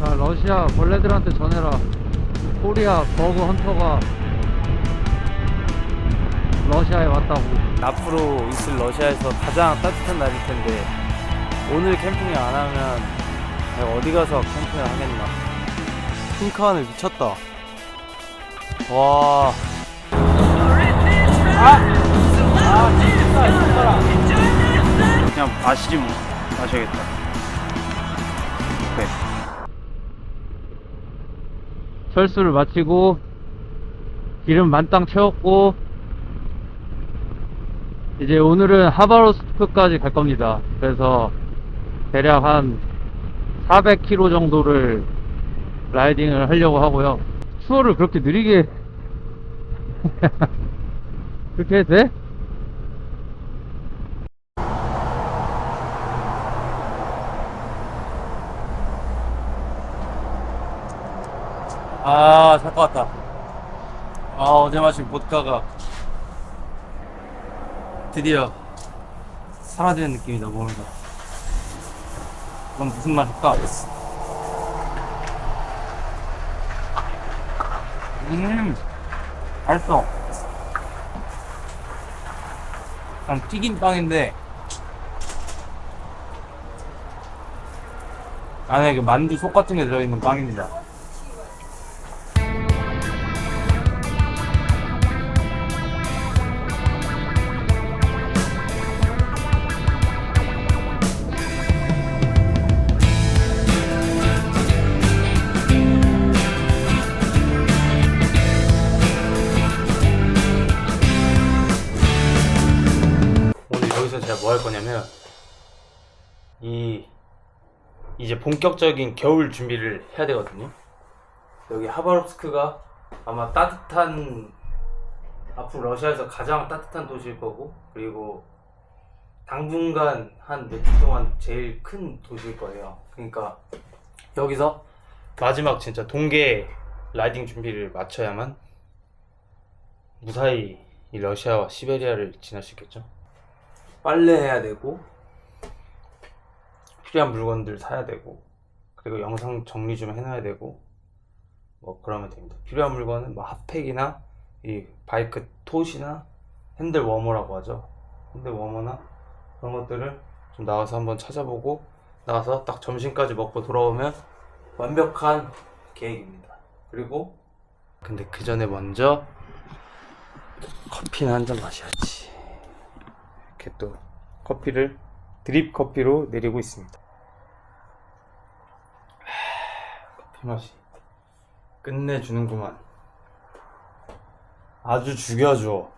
자, 러시아 벌레들한테 전해라. 코리아 버그 헌터가 러시아에 왔다고. 앞으로 있을 러시아에서 가장 따뜻한 날일 텐데 오늘 캠핑을 안 하면 내가 어디 가서 캠핑을 하겠나. 핑크하늘 미쳤다. 와. 그냥 마시지 뭐. 마셔야겠다. 네. 철수를 마치고 기름 만땅 채웠고 이제 오늘은 하바로스크까지 갈 겁니다. 그래서 대략 한 400km 정도를 라이딩을 하려고 하고요. 추월을 그렇게 느리게 그렇게 해도 돼? 아, 살것 같다. 아, 어제 마신 보드카가 드디어 사라지는 느낌이다, 뭔가. 그건 무슨 맛일까? 음, 맛있어. 그냥 튀긴 빵인데, 안에 그 만두 속 같은 게 들어있는 빵입니다. 이제 본격적인 겨울 준비를 해야 되거든요. 여기 하바롭스크가 아마 따뜻한 앞으로 러시아에서 가장 따뜻한 도시일 거고 그리고 당분간 한 며칠 동안 제일 큰 도시일 거예요. 그러니까 여기서 마지막 진짜 동계 라이딩 준비를 마쳐야만 무사히 이 러시아와 시베리아를 지날 수 있겠죠. 빨래해야 되고 필요한 물건들 사야 되고 그리고 영상 정리 좀 해놔야 되고 뭐 그러면 됩니다. 필요한 물건은 뭐 핫팩이나 이 바이크 톳이나 핸들 워머라고 하죠. 핸들 워머나 그런 것들을 좀 나와서 한번 찾아보고 나와서 딱 점심까지 먹고 돌아오면 완벽한 계획입니다. 그리고 근데 그 전에 먼저 커피는 한 잔 마셔야지. 이렇게 또 커피를 드립 커피로 내리고 있습니다. 하, 커피 맛이 끝내주는구만. 아주 죽여줘.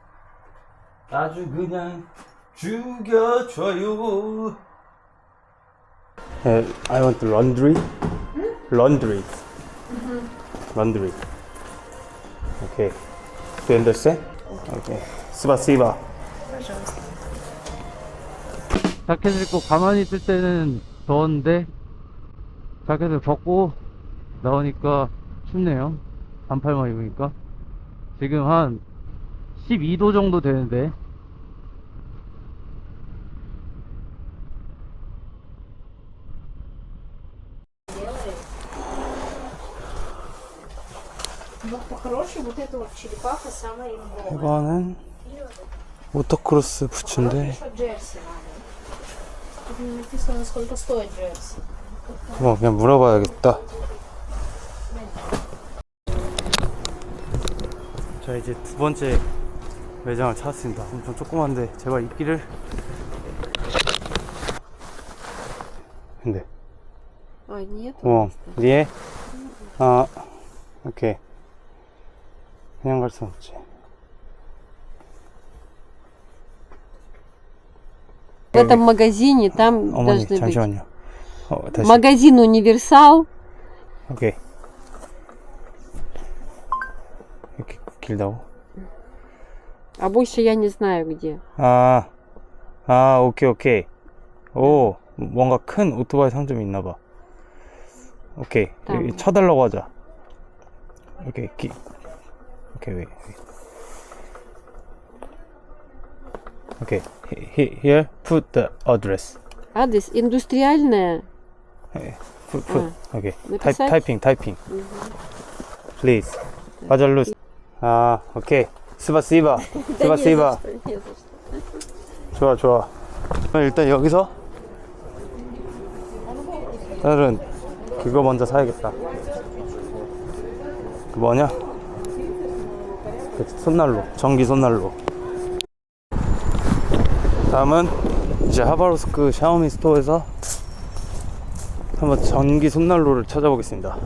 아주 그냥 죽여줘요. I want laundry. Laundry. Laundry. Okay. Do you understand? Okay. 스바시바. 자켓을 입고 가만히 있을 때는 더웠는데 자켓을 벗고 나오니까 춥네요 반팔만 입으니까 지금 한 12도 정도 되는데 이거는 모터크로스 부츠인데 그만 그냥 물어봐야겠다 자 이제 두 번째 매장을 찾았습니다. 엄청 조그만데 제발 있기를. 근데 Ой, нет. 어 위에 아 오케이 그냥 갈 수 없지. В этом магазине там 어머니 должны быть. 잠시만요. 어 다시 Магазин Универсал. 오케이 길다고? А больше я не знаю где. 아, 아, 오케이, 오케이. 오, 뭔가 큰 오토바이 상점이 있나 봐. 오케이. 다음. 여기 쳐달라고 하자. 오케이, 기, 오케이, 왜, 오케이. He- he- Here, put the address. Адрес индустриальная. Put, put. Okay. Type, Написать? typing, typing. Please. Пожалуйста. 아, 오케이. 스바시바. 스바시바. 좋아, 좋아. 일단 여기서 오늘은 그거 먼저 사야겠다. 그 뭐냐? 그 손난로, 전기 손난로. 다음은 이제 하바로스크 샤오미 스토어에서 한번 전기 손난로를 찾아보겠습니다.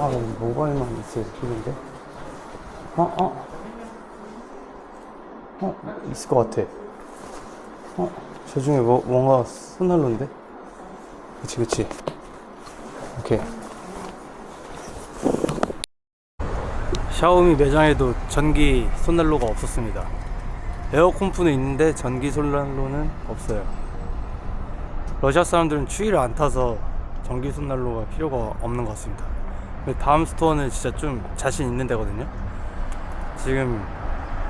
아, 모바일만 있어야 되는데. 어, 어. 어, 있을 것 같아. 어, 저 중에 뭐, 뭔가 손난로인데? 그치, 그치. 오케이. 샤오미 매장에도 전기 손난로가 없었습니다. 에어컨프는 있는데 전기 손난로는 없어요. 러시아 사람들은 추위를 안 타서 전기 손난로가 필요가 없는 것 같습니다. 다음 스토어는 진짜 좀 자신 있는 데거든요. 지금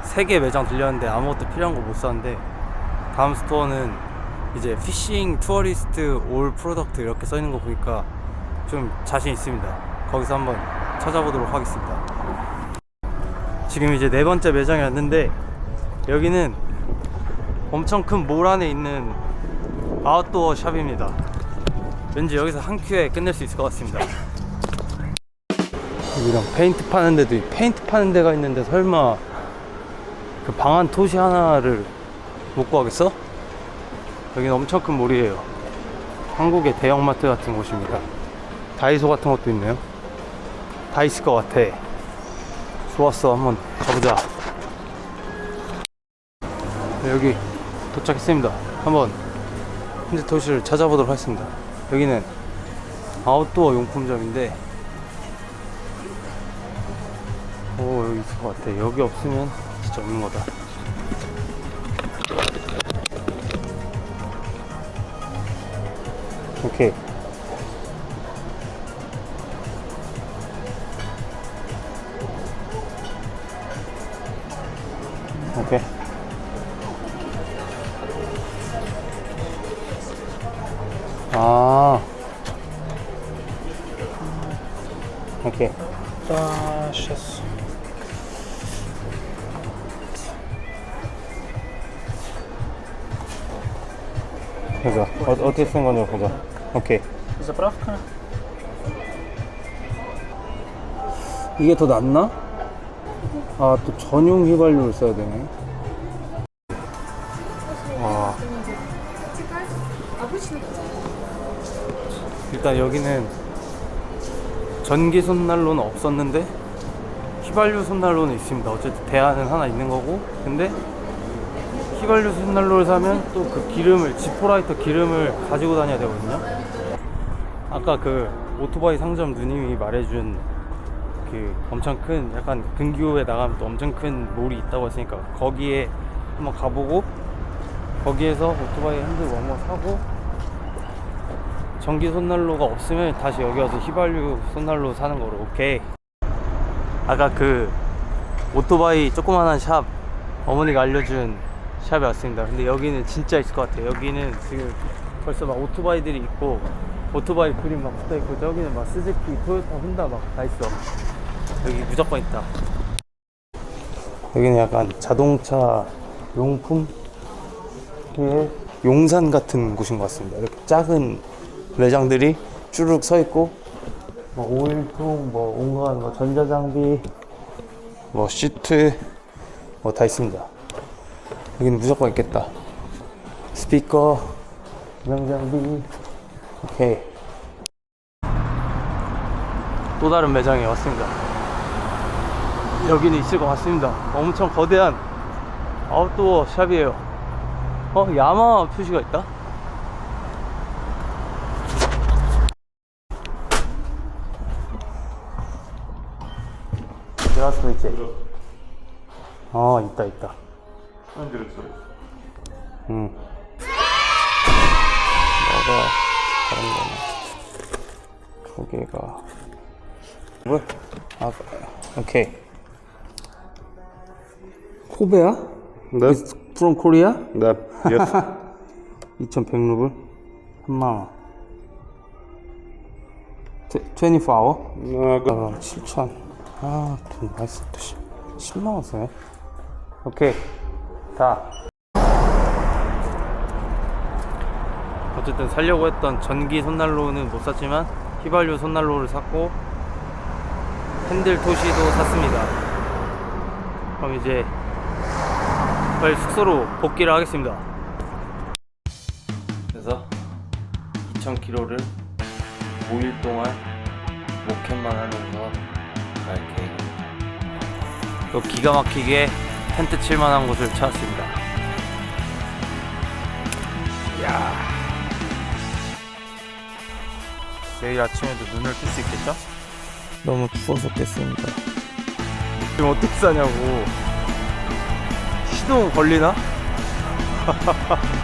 세 개 매장 들렸는데 아무것도 필요한 거 못 샀는데 다음 스토어는 이제 피싱 투어리스트 올 프로덕트 이렇게 써 있는 거 보니까 좀 자신 있습니다. 거기서 한번 찾아보도록 하겠습니다. 지금 이제 네 번째 매장에 왔는데 여기는 엄청 큰 몰 안에 있는 아웃도어 샵입니다. 왠지 여기서 한 큐에 끝낼 수 있을 것 같습니다. 여기랑 페인트 파는 데도 있- 페인트 파는 데가 있는데 설마 그 방한 토시 하나를 못 구하겠어? 여기는 엄청 큰 몰이에요. 한국의 대형마트 같은 곳입니다. 다이소 같은 것도 있네요. 다 있을 것 같아. 좋았어. 한번 가보자. 네, 여기 도착했습니다. 한번 현재 도시를 찾아보도록 하겠습니다. 여기는 아웃도어 용품점인데 오 여기 있을 것 같아. 여기 없으면 진짜 없는 거다. 오케이. 아. 오케이. 따셨어. 보자. 어, 어떻게 쓴 건지 보자. 오케이. Заправка. 이게 더 낫나? 아, 또 전용 휘발유를 써야 되네. 와. 일단 여기는 전기 손난로는 없었는데 휘발유 손난로는 있습니다. 어쨌든 대안은 하나 있는 거고. 근데 휘발유 손난로를 사면 또 그 기름을 지포라이터 기름을 가지고 다녀야 되거든요. 아까 그 오토바이 상점 누님이 말해준 그 엄청 큰 약간 근교에 나가면 또 엄청 큰 몰이 있다고 했으니까 거기에 한번 가보고 거기에서 오토바이 핸들 원모 사고 전기 손난로가 없으면 다시 여기 와서 휘발유 손난로 사는 거로 오케이 아까 그 오토바이 조그만한 샵 어머니가 알려준 샵에 왔습니다 근데 여기는 진짜 있을 것 같아요 여기는 지금 벌써 막 오토바이들이 있고 오토바이 그림 막 붙어 있고 저기는 막 스즈키, 토요타, 혼다 막 다 있어 여기 무조건 있다. 여기는 약간 자동차 용품 의 용산 같은 곳인 것 같습니다. 이렇게 작은 매장들이 쭈룩 서 있고 뭐 오일통, 뭐 온갖 뭐 전자장비, 뭐 시트 뭐 다 있습니다. 여기는 무조건 있겠다. 스피커, 영장비, 오케이. 또 다른 매장에 왔습니다. 여기는 있을 것 같습니다. 엄청 거대한 아웃도어 샵이에요. 어, 야마 표시가 있다? 들어갈 수도 있지? 어, 있다, 있다. 응. 뭐가 다른 거나 두 개가 뭐? 아, 오케이. 포베야? 네. from Korea? 네. Yes. 2,100루블? 한만원 24hour? 어, 그- 아, 7천. 아, 돈 많이 썼다, 씨. 10만 원 쓰네. 오케이. 다. 어쨌든 살려고 했던 전기 손난로는 못 샀지만 휘발유 손난로를 샀고 핸들 토시도 샀습니다. 그럼 이제 빨리 숙소로 복귀를 하겠습니다. 그래서 2,000km를 5일 동안 목캔만 하면서 갈 계획입니다. 또 기가 막히게 텐트 칠만한 곳을 찾았습니다. 야 내일 아침에도 눈을 뜰 수 있겠죠? 너무 추워서 깼습니다. 지금 어떻게 사냐고. 시동 걸리나?